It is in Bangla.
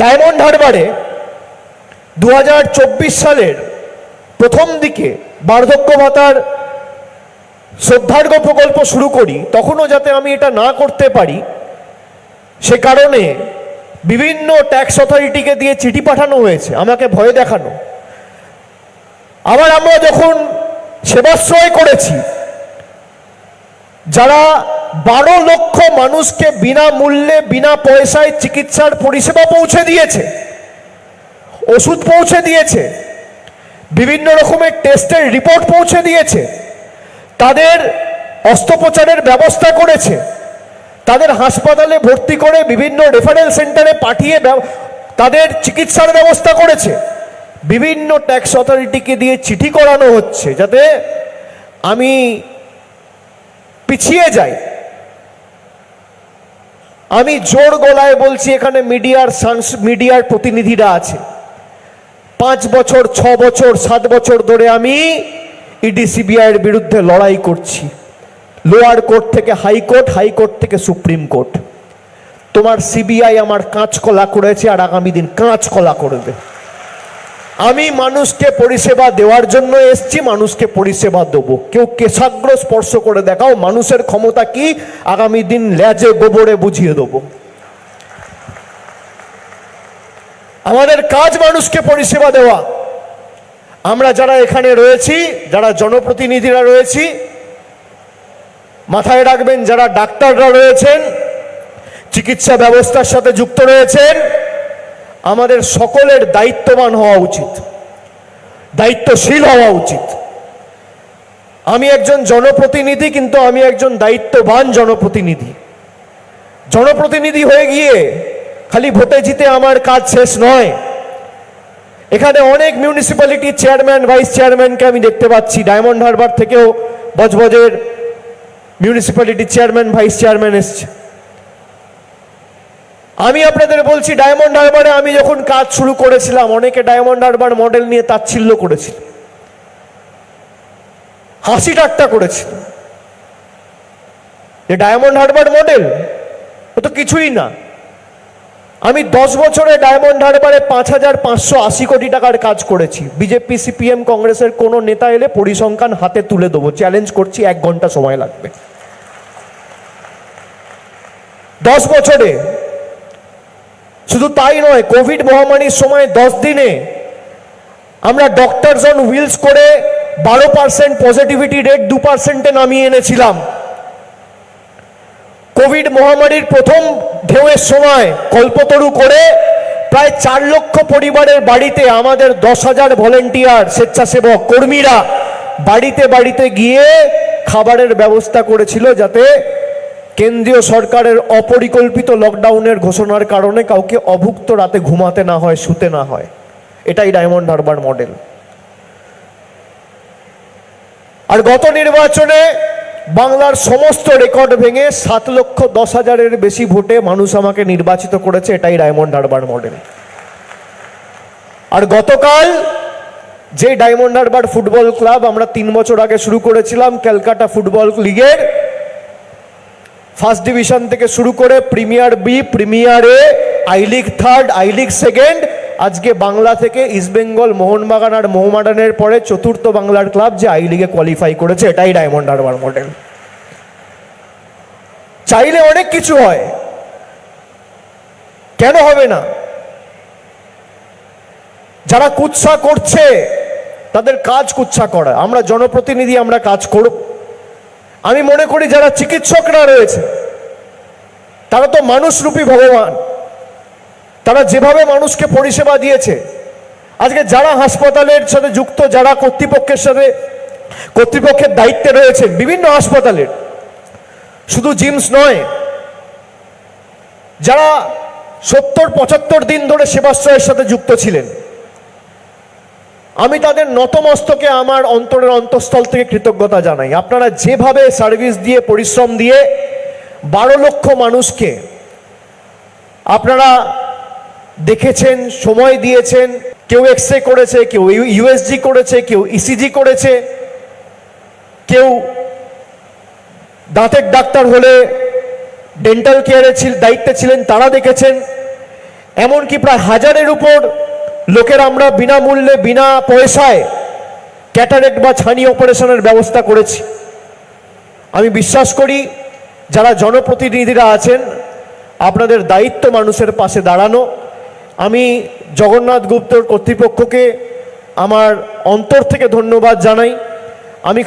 ডায়মন্ড হারবারে দু হাজার চব্বিশ সালের প্রথম দিকে বার্ধক্য ভাতার শ্রদ্ধার্ঘ প্রকল্প শুরু করি, তখনও যাতে আমি এটা না করতে পারি, সে কারণে বিভিন্ন ট্যাক্স অথরিটিকে দিয়ে চিঠি পাঠানো হয়েছে, আমাকে ভয় দেখানো। আবার আমরা যখন সেবাশ্রয় করেছি, যারা বারো লক্ষ মানুষকে বিনামূল্যে, বিনা পয়সায় চিকিৎসার পরিষেবা পৌঁছে দিয়েছে। ওষুধ পৌঁছে দিয়েছে। বিভিন্ন রকমের টেস্টের রিপোর্ট পৌঁছে দিয়েছে। তাদের অস্ত্রোপচারের ব্যবস্থা করেছে। তাদের হাসপাতালে ভর্তি করে বিভিন্ন রেফারেল সেন্টারে পাঠিয়ে তাদের চিকিৎসার ব্যবস্থা করেছে। বিভিন্ন ট্যাক্স অথরিটিকে দিয়ে চিঠি করানো হচ্ছে যাতে আমি পিছিয়ে যাই। আমি জোর গলায় বলছি, এখানে মিডিয়ার সাংস- মিডিয়ার প্রতিনিধিরা আছে। পাঁচ বছর, ছ বছর, সাত বছর ধরে আমি ইডিসিবিআইয়ের বিরুদ্ধে লড়াই করছি। লোয়ার কোর্ট থেকে হাইকোর্ট হাইকোর্ট থেকে সুপ্রিম কোর্ট। তোমার সিবিআই আমার কাঁচকলা করেছে আর আগামী দিন কাঁচকলা করবে। আমি মানুষকে পরিষেবা দেওয়ার জন্য এসছি, মানুষকে পরিষেবা দেবো। কেউ কেশাগ্র স্পর্শ করে দেখাও, মানুষের ক্ষমতা কি? আগামী দিন ল্যাজে গোবরে বুঝিয়ে দেবো। আমাদের কাজ মানুষকে পরিষেবা দেওয়া। আমরা যারা এখানে রয়েছি, যারা জনপ্রতিনিধিরা রয়েছি, মাথায় রাখবেন, যারা ডাক্তাররা রয়েছেন, চিকিৎসা ব্যবস্থার সাথে যুক্ত রয়েছেন আমাদের সকলের দায়িত্ববান হওয়া উচিত, দায়িত্বশীল হওয়া উচিত। আমি একজন জনপ্রতিনিধি, কিন্তু আমি একজন দায়িত্ববান জনপ্রতিনিধি। জনপ্রতিনিধি হয়ে গিয়ে খালি ভোটে জিতে আমার কাজ শেষ নয়। এখানে অনেক মিউনিসিপ্যালিটি চেয়ারম্যান ভাইস চেয়ারম্যানকে আমি দেখতে পাচ্ছি। ডায়মন্ড হারবার থেকেও বজবজের মিউনিসিপ্যালিটি চেয়ারম্যান ভাইস চেয়ারম্যান এসছে। আমি আপনাদের বলছি ডায়মন্ড হারবারে আমি যখন কাজ শুরু করেছিলাম, অনেকে ডায়মন্ড হারবার মডেল নিয়ে তাচ্ছিল্য করেছিল। হাসি ঠাট্টা করেছিল। যে ডায়মন্ড হারবার মডেল ও তো কিছুই না। আমি দশ বছরে ডায়মন্ড হারবারে পাঁচ হাজার পাঁচশো আশি কোটি টাকার কাজ করেছি। বিজেপি, সিপিএম, কংগ্রেসের কোনো নেতা এলে পরিসংখ্যান হাতে তুলে দেবো। চ্যালেঞ্জ করছি, এক ঘণ্টা সময় লাগবে। দশ বছরে শুধু তাই নয়, কোভিড মহামারীর সময় দশ দিনে আমরা ডক্টরস অন হুইলস করে বারো পার্সেন্ট পজিটিভিটি রেট দু পার্সেন্টে নামিয়ে এনেছিলাম। কোভিড মহামারীর প্রথম ঢেউয়ের সময় কল্পতরু করে প্রায় চার লক্ষ পরিবারের বাড়িতে আমাদের দশ হাজার ভলেন্টিয়ার স্বেচ্ছাসেবক কর্মীরা বাড়িতে বাড়িতে গিয়ে খাবারের ব্যবস্থা করেছিল যাতে কেন্দ্রীয় সরকারের অপরিকল্পিত লকডাউনের ঘোষণার কারণে কাউকে অভুক্ত রাতে ঘুমাতে না হয়, শুতে না হয়। এটাই ডায়মন্ড হারবার মডেল। আর গত নির্বাচনে বাংলার সমস্ত রেকর্ড ভেঙে সাত লক্ষ দশ হাজারের বেশি ভোটে মানুষ আমাকে নির্বাচিত করেছে, এটাই ডায়মন্ড হারবার মডেল। আর গতকাল যে ডায়মন্ড হারবার ফুটবল ক্লাব আমরা তিন বছর আগে শুরু করেছিলাম, ক্যালকাটা ফুটবল লিগের ফার্স্ট ডিভিশন থেকে শুরু করে premier B, premier A, I league third, I league second, আজকে বাংলা থেকে ইস্টবেঙ্গল মোহনবাগান আর মোহামেডানের পরে চতুর্থ বাংলার ক্লাব যে আই লিগে কোয়ালিফাই করেছে, এটাই ডায়মন্ড হারবার মডেল চাইলে অনেক কিছু হয়। কেন হবে না? যারা কুৎসা করছে, তাদের কাজ কুৎসা করা। আমরা জনপ্রতিনিধি, আমরা কাজ করব। আমি মনে করি যারা চিকিৎসকরা রয়েছে, তারা তো মানুষরূপী ভগবান। তারা যেভাবে মানুষকে পরিষেবা দিয়েছে, আজকে যারা হাসপাতালের সাথে যুক্ত, যারা কর্তৃপক্ষের সাথে, কর্তৃপক্ষের দায়িত্বে রয়েছেন বিভিন্ন হাসপাতালের, শুধু জিমস নয়, যারা সত্তর পঁচাত্তর দিন ধরে সেবাশ্রয়ের সাথে যুক্ত ছিলেন আমি তাদের নতমস্তকে আমার অন্তরের অন্তঃস্থল থেকে কৃতজ্ঞতা জানাই। আপনারা যেভাবে সার্ভিস দিয়ে, পরিশ্রম দিয়ে বারো লক্ষ মানুষকে আপনারা দেখেছেন, সময় দিয়েছেন, কেউ এক্স রে করেছে, কেউ ইউএসজি করেছে, কেউ ইসিজি করেছে, কেউ দাঁতের ডাক্তার হলে ডেন্টাল কেয়ারে দায়িত্বে ছিলেন, তারা দেখেছেন। এমনকি প্রায় হাজারের উপর লোকের আমরা বিনামূল্যে, বিনা পয়সায় ক্যাটারেক্ট বা ছানি অপারেশনের ব্যবস্থা করেছি। আমি বিশ্বাস করি, যারা জনপ্রতিনিধিরা আছেন, আপনাদের দায়িত্ব মানুষের পাশে দাঁড়ানো। আমি জগন্নাথ গুপ্তর কর্তৃপক্ষকে আমার অন্তর থেকে ধন্যবাদ জানাই। আমি